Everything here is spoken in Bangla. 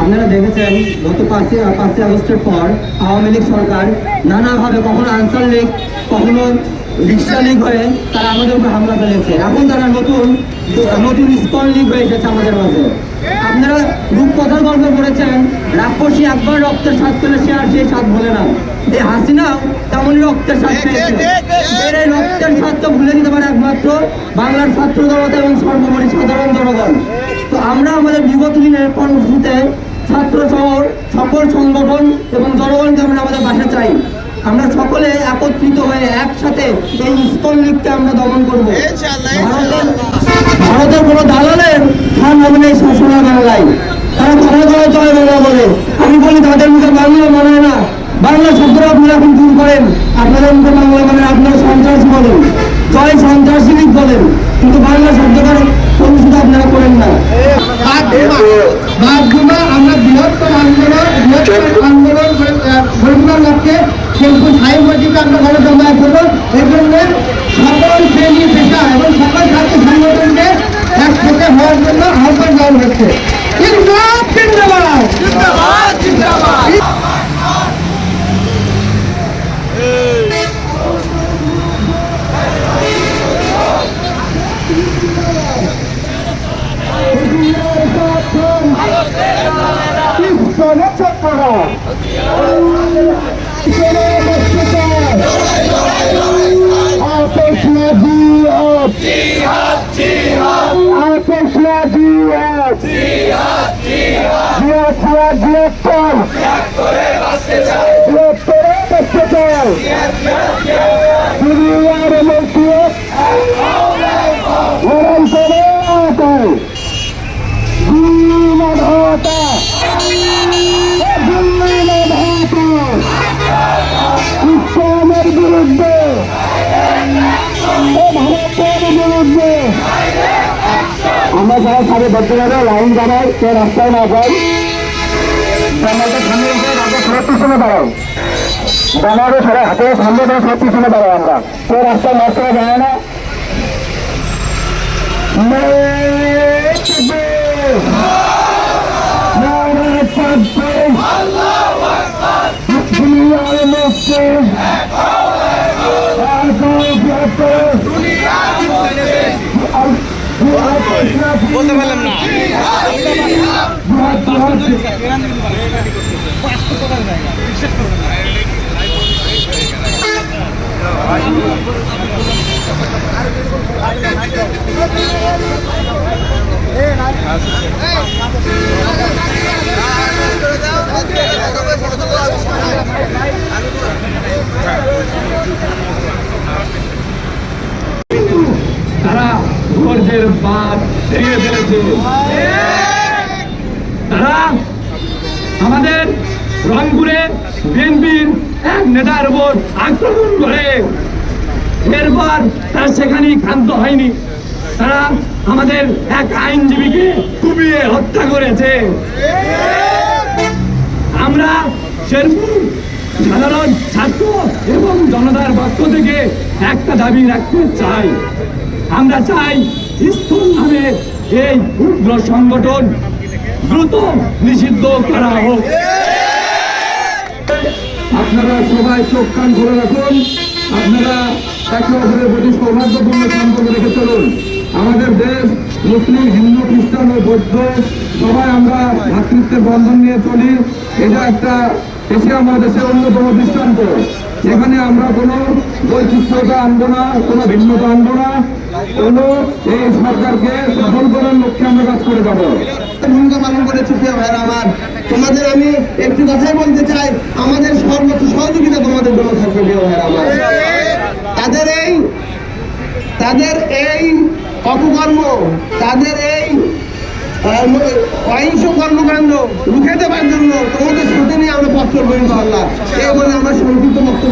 আপনারা দেখেছেন গত পাঁচই পাঁচই আগস্টের পর আওয়ামী লীগ সরকার নানাভাবে কখনো আনসার লীগ কখনো রিক্সা লীগ হয়ে তারা আমাদের উপর হামলা চালিয়েছে। এখন তারা নতুন নতুন স্কল লীগ হয়ে এসেছে আমাদের মাঝে। আপনারা রূপকথার গল্প করেছেন রাক্ষসী একবার রক্তের স্বাদ পেলে সে আর সেই স্বাদ ভুলে না। এই হাসিনাও তেমনই রক্তের স্বাদ পেয়েছে। এই রক্তের স্বাদ তো ভুলে দিতে পারে একমাত্র বাংলার ছাত্র জনতা এবং সর্বোপরি সাধারণ জনগণ। তো আমরা আমাদের বিগত দিনের কর্মসূচিতে ছাত্র সহ সকল সংগঠন এবং জনগণকে আমরা আমাদের বাসা চাই আমরা সকলে একত্রিত হয়ে একসাথে এই ইস্কন লীগকে আমরা দমন করব। ভারতের ভারতের কোনো দালালের স্থান হবে না এই শাসনা বাংলায়। তারা কথা কথা জয় বাংলা বলে। আমি বলি তাদের মুখে বাংলা মনে হয় না। বাংলা শব্দটা আপনারা এখন দূর করেন। আপনাদের মুখে বাংলা মানে আপনারা সন্ত্রাস বলেন। জয় সন্ত্রাসী লীগ বলেন। কিন্তু বাংলা শব্দটার অনুষ্ঠিত আপনারা করেন না মাধ্যমে আমরা বৃহত্তর আন্দোলন বৃহত্তর আন্দোলন গরিবের লক্ষ্যে কিন্তু সাইবাজিকে আমরা ঘরে জমা করব এই জন্য সকল শ্রেণি পেশা এবং সকল ছাত্র সংগঠনকে একসাথে হওয়ার জন্য জিন্দাবাদ পিস্তলে চক্করা আতশ আতশ জিহাদ জিহাদ জিহাদ গ্রেপ্তার গ্রেপ্তারে বাঁচতে চাই দুনিয়ার মধ্যে আমরা যারা সাড়ে বর্তমানে লাইন দাঁড়াই সে রাস্তায় না আমাদের সামনে সবার সবাই হাতে সামনে ধরে সব পিছনে দাঁড়াই আমরা। সে রাস্তায় নষ্ট করা যায় না। নারায় তাকবীর দুনিয়ার মধ্যে আর বলতে পারলাম না। ফেলেছে। তারা আমাদের রংপুরে বিএনপির এক নেতার উপর আক্রমণ করে। এরপর তারা সেখানেই ক্ষান্ত হয়নি। তারা আমাদের এক আইনজীবীকে কুপিয়ে হত্যা করেছে। আমরা শেরপুর সাধারণ ছাত্র এবং জনতার পক্ষ থেকে একটা দাবি রাখতে চাই। আমরা চাই স্থূল নামে এই উগ্র সংগঠন দ্রুত নিষিদ্ধ করা হোক। আপনারা সবাই চোখ কান খুলে রাখুন। আপনারা একে অপরের প্রতি সৌহার্দ্যপূর্ণ সম্পর্ক রেখে চলুন। আমাদের দেশ মুসলিম, হিন্দু, খ্রিস্টান ও বৌদ্ধ, সবাই আমরা ভাতৃত্বের বন্ধন নিয়ে চলি। এটা একটা এশিয়া মহাদেশের অন্যতম দৃষ্টান্ত। এখানে আমরা কোনো বৈচিত্র্যতা আনব না, কোনো ভিন্নতা আনব না। এই সরকারকে সফল করার লক্ষ্যে আমরা কাজ করে যাব। ভূমিকা পালন আমার। তোমাদের আমি একটু কথাই বলতে চাই, আমাদের সর্বোচ্চ সহযোগিতা তোমাদের জন্য থাকবে প্রিয় আমার। তাদের এই তাদের এই অপকর্ম, তাদের এই অহিংস কর্মকাণ্ড রুখে দেওয়ার জন্য তোমাদের সাথে নিয়ে আমরা পথ চলবো ইনশাল্লাহ এই বলে আমার সংক্ষিপ্ত বক্তব্য